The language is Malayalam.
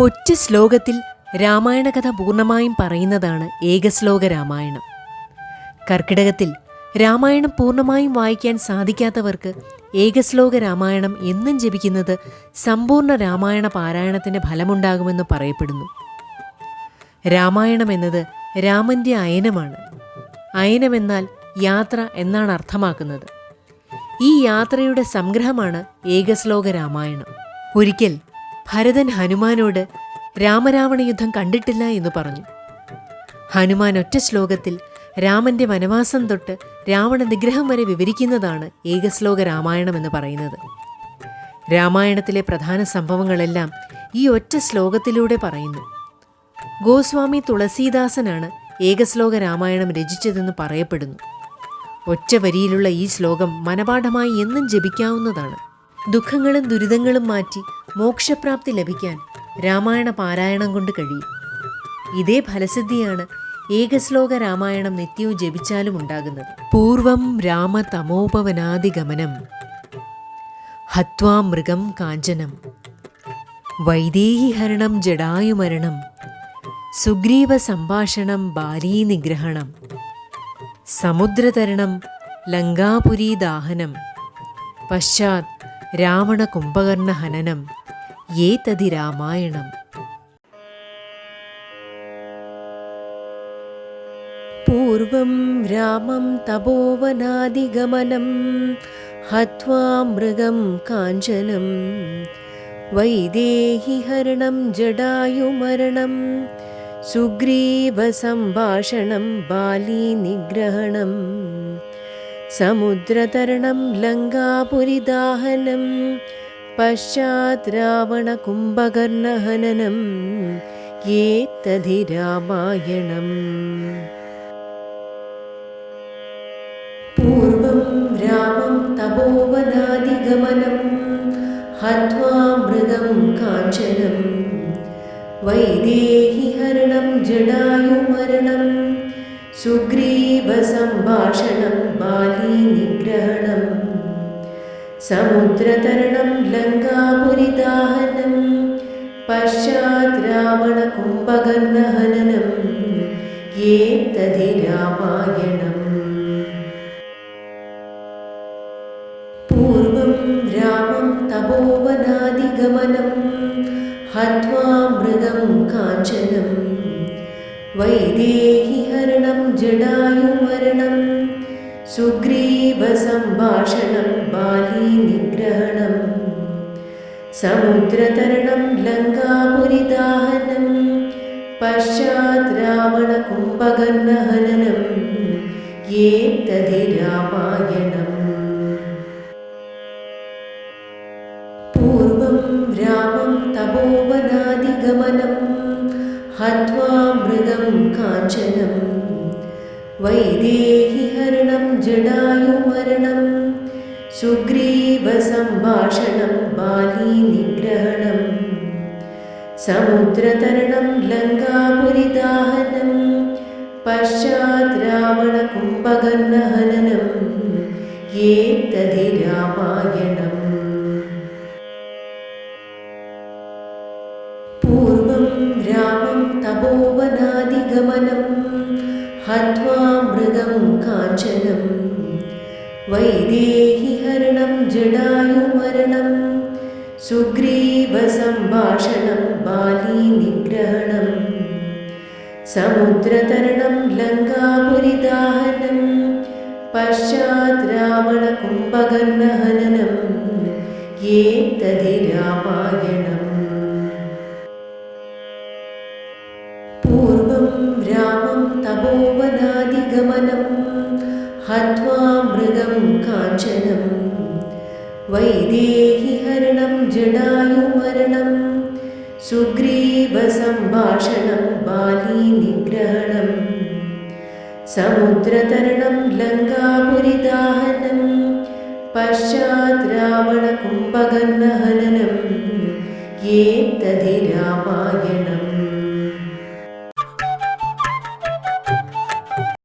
ഒറ്റ ശ്ലോകത്തിൽ രാമായണ കഥ പൂർണമായും പറയുന്നതാണ് ഏകശ്ലോക രാമായണം. കർക്കിടകത്തിൽ രാമായണം പൂർണമായും വായിക്കാൻ സാധിക്കാത്തവർക്ക് ഏകശ്ലോക രാമായണം എന്നും ജപിക്കുന്നത് സമ്പൂർണ രാമായണ പാരായണത്തിന് ഫലമുണ്ടാകുമെന്ന് പറയപ്പെടുന്നു. രാമായണം എന്നത് രാമന്റെ അയനമാണ്. അയനമെന്നാൽ യാത്ര എന്നാണ് അർത്ഥമാക്കുന്നത്. ഈ യാത്രയുടെ സംഗ്രഹമാണ് ഏകശ്ലോക രാമായണം. ഒരിക്കൽ ഭരതൻ ഹനുമാനോട് രാമരാവണ യുദ്ധം കണ്ടിട്ടില്ല എന്ന് പറഞ്ഞു. ഹനുമാൻ ഒറ്റ ശ്ലോകത്തിൽ രാമന്റെ വനവാസം തൊട്ട് രാവണ നിഗ്രഹം വരെ വിവരിക്കുന്നതാണ് ഏകശ്ലോക രാമായണം എന്ന് പറയുന്നത്. രാമായണത്തിലെ പ്രധാന സംഭവങ്ങളെല്ലാം ഈ ഒറ്റ ശ്ലോകത്തിലൂടെ പറയുന്നു. ഗോസ്വാമി തുളസീദാസനാണ് ഏകശ്ലോക രാമായണം രചിച്ചതെന്ന് പറയപ്പെടുന്നു. ഒറ്റ വരിയിലുള്ള ഈ ശ്ലോകം മനപാഠമായി എന്നും ജപിക്കാവുന്നതാണ്. ദുഃഖങ്ങളും ദുരിതങ്ങളും മാറ്റി മോക്ഷപ്രാപ്തി ലഭിക്കാൻ രാമായണ പാരായണം കൊണ്ട് കഴിയും. ഇതേ ഫലസിദ്ധിയാണ് ഏകശ്ലോക രാമായണം നിത്യവും ജപിച്ചാലും ഉണ്ടാകുന്നത്. പൂർവം രാമ തമോപവനാദിഗമനം ഹത്വാ മൃഗം കാഞ്ചനം വൈദേഹിഹരണം ജടായുമരണം സുഗ്രീവ സംഭാഷണം ബാലീനിഗ്രഹണം സമുദ്രതരണം ലങ്കാപുരീദാഹനം പശ്ചാത് രാവണ കുംഭകർണ ഹനനം ഏതതി രാമായണം. പൂർവം രാമം തപോവനാദിഗമനം ഹത്വാ മൃഗം കാഞ്ചനം വൈദേഹിഹരണം ജടായുമരണം സുഗ്രീവസംഭാഷണം ബാലീനിഗ്രഹണം സമുദ്രതരണം ലങ്കാപുരിദാഹനം രാവണകുംഭകർണഹനനം ഏതധി രാമായണം പൂർവം രാമം തപോവനാദിഗമനം ഹത്വാ മൃഗം കാഞ്ചനം വൈദേഹിഹരണം ജടായുമരണം സുഗ്രീവസംഭാഷണം ബാലീനിഗ്രഹണം സമുദ്രതരണം ലങ്കാപുരിദാഹനം പശ്ചാത് രാവണകുംഭകർണഹനനം ഏതധി രാമായണം പൂർവം രാമം തപോവനാദിഗമനം ഹത്വാ മൃഗം കാഞ്ചനം വൈദേഹിഹരണം ജടായുമരണം സുഗ്രീവസംഭാഷണം ബാലീനിഗ്രഹണം സമുദ്രതരണം ലങ്കാപുരിദാഹനം പശ്ചാത് രാവണകുംഭകർണഹനനം ഏതധി രാമായണം പൂർവം രാമം തപോവനാദിഗമനം ഹത്വാ മൃഗം കാഞ്ചനം. വൈദേഹിഹരണം ജടായുമരണം സുഗ്രീവസംഭാഷണം ബാലീനിഗ്രഹണം സമുദ്രതരണം ലങ്കാപുരിദാഹനം പശ്ചാത് രാവണകുംഭകർണഹനനം ഏതധി രാമായണം പൂർവം രാമം തപോവനാദിഗമനം മൃഗം കാഞ്ചനം. വൈദേഹിഹരണം ജടായുമരണം സുഗ്രീവസംഭാഷണം ബാലീനിഗ്രഹണം സമുദ്രതരണം ലങ്കാപുരിദാഹനം. പശ്ചാത് രാവണകുംഭകർണഹനനം ഏ രാമായണം ഹത്വാ മൃഗം കാഞ്ചനം വൈദേഹിഹരണം ജടായുമരണം സുഗ്രീവസംഭാഷണം ബാലീനിഗ്രഹണം സമുദ്രതരണം ലങ്കാപുരിദാഹനം. പശ്ചാത് രാവണകുംഭകർണഹനനം ഏതധി രാമായണം.